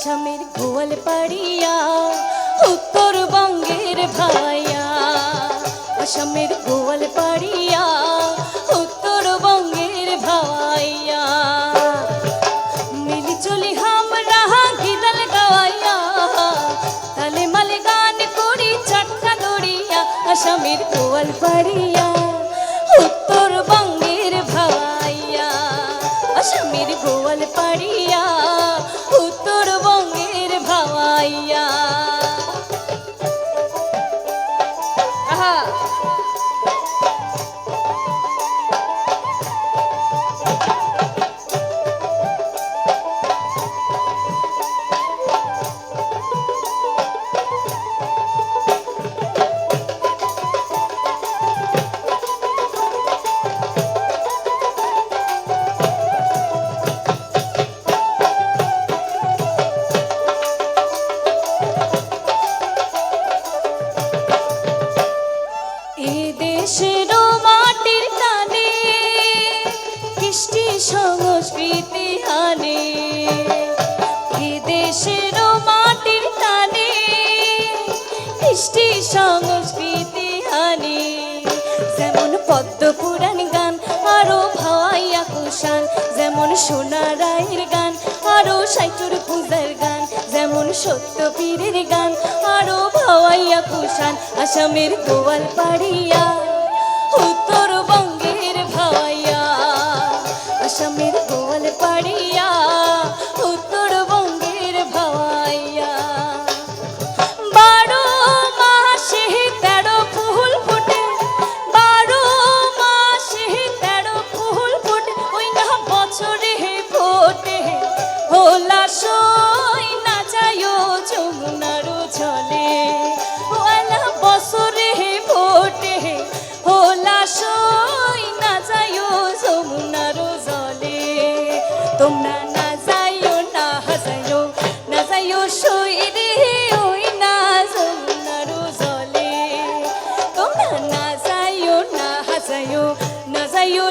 আসামের গোয়াল পাড়িয়া উত্তরবঙ্গের ভাইয়া। আসামের গোয়াল পাড়িয়া উত্তরবঙ্গের ভাইয়া। মিলি চলি হামরা গিদাল গাওয়াইয়া, তালে মালে গান করি চাটকা দড়িয়া আসামের গোয়াল পাড়িয়া উত্তরবঙ্গের ভাইয়া। আসামের গোয়াল পাড়িয়া পদ্ম পুরাণ গান, আরও ভাওয়াইয়া কুষাণ। যেমন সোনা রায়ের গান, আরও সাইটুর পূজার গান। যেমন সত্য পীরের গান, আরও ভাওয়াইয়া কুষাণ। আসামের গোয়াল পাড়িয়া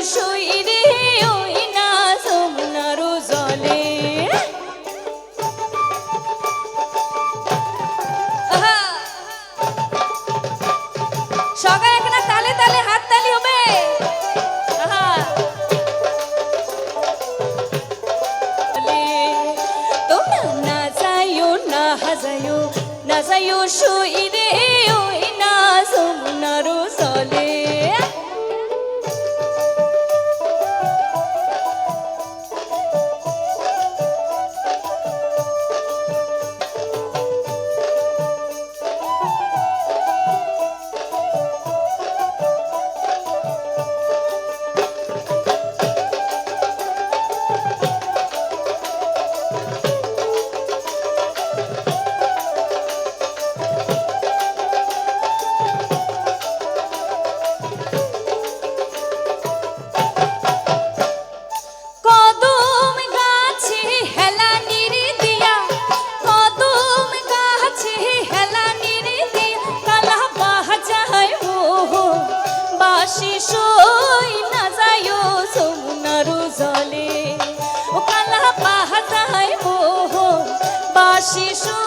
যাইও সই রে ওই না যমুনারও জলে! সবাই এখানে তালে তালে হাত তালি হবে। তোমরা না না হাজাইও, না যাইও শুই ওই 细数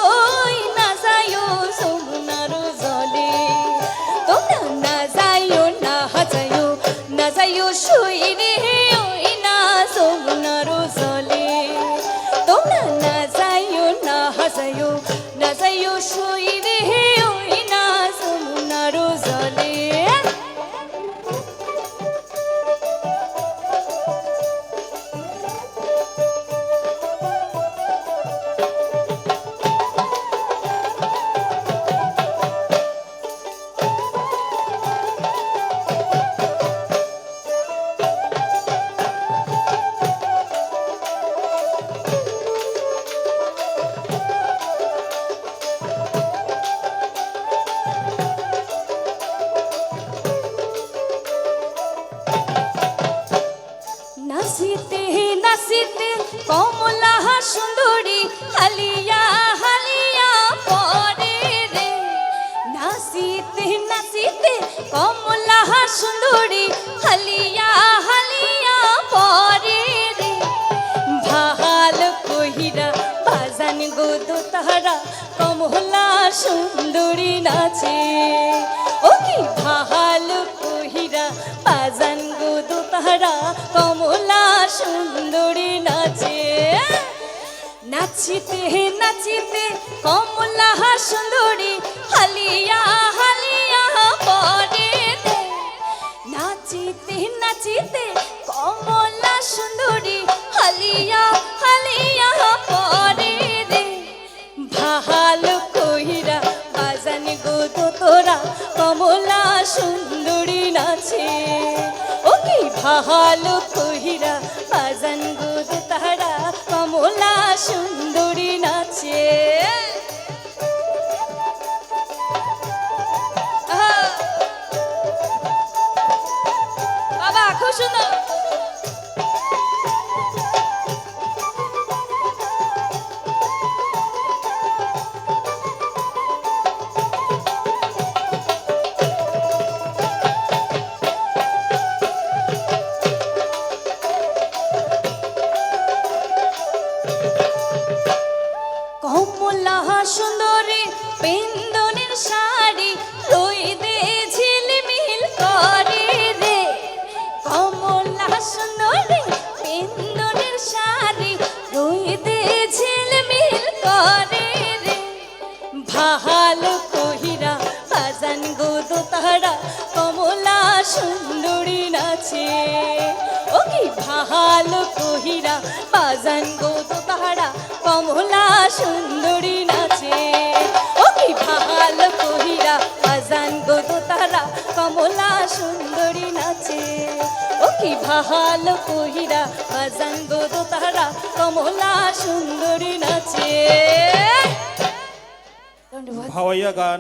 সুন্দরী, হালিয়া হালিয়া পরে রে। নাচিতে নাচিতে কমলা সুন্দরী, হালিয়া হালিয়া পরে রে। ভালো কহিরা, বাজান গো তাহারা কমলা সুন্দরী নাচে। ও কি ভালো কহিরা, বাজান গো তাহারা কমলা সুন্দরী নাচে। নাচিতে নাচিতে কমলা সুন্দরী হালিয়া হালিয়া পরে নাচিতে নাচিতে কমলা সুন্দরী হালিয়া হালিয়া পরে রে ভালো কহিরা বাজান গো তো তোরা, কমলা সুন্দরী নাচে। ও কি ভালো কহিরা বাজান গো নাচে কমলা সুন্দরী পেন্দনের শাড়ি, রই দে ঝিলমিল করে রে। কমলা সুন্দরী পেন্দনের শাড়ি, রই দে ঝিলমিল করে রে। ভালো কহিরা, বাজান গো দো তাহারা কমলা সুন্দরী নাচে। ও কি ভালো কহিরা, বাজান গো দো কি ভালো কহিরা? বাজাঙ্গ তারা কমলা সুন্দরী নাচে। ভাওয়াইয়া গান।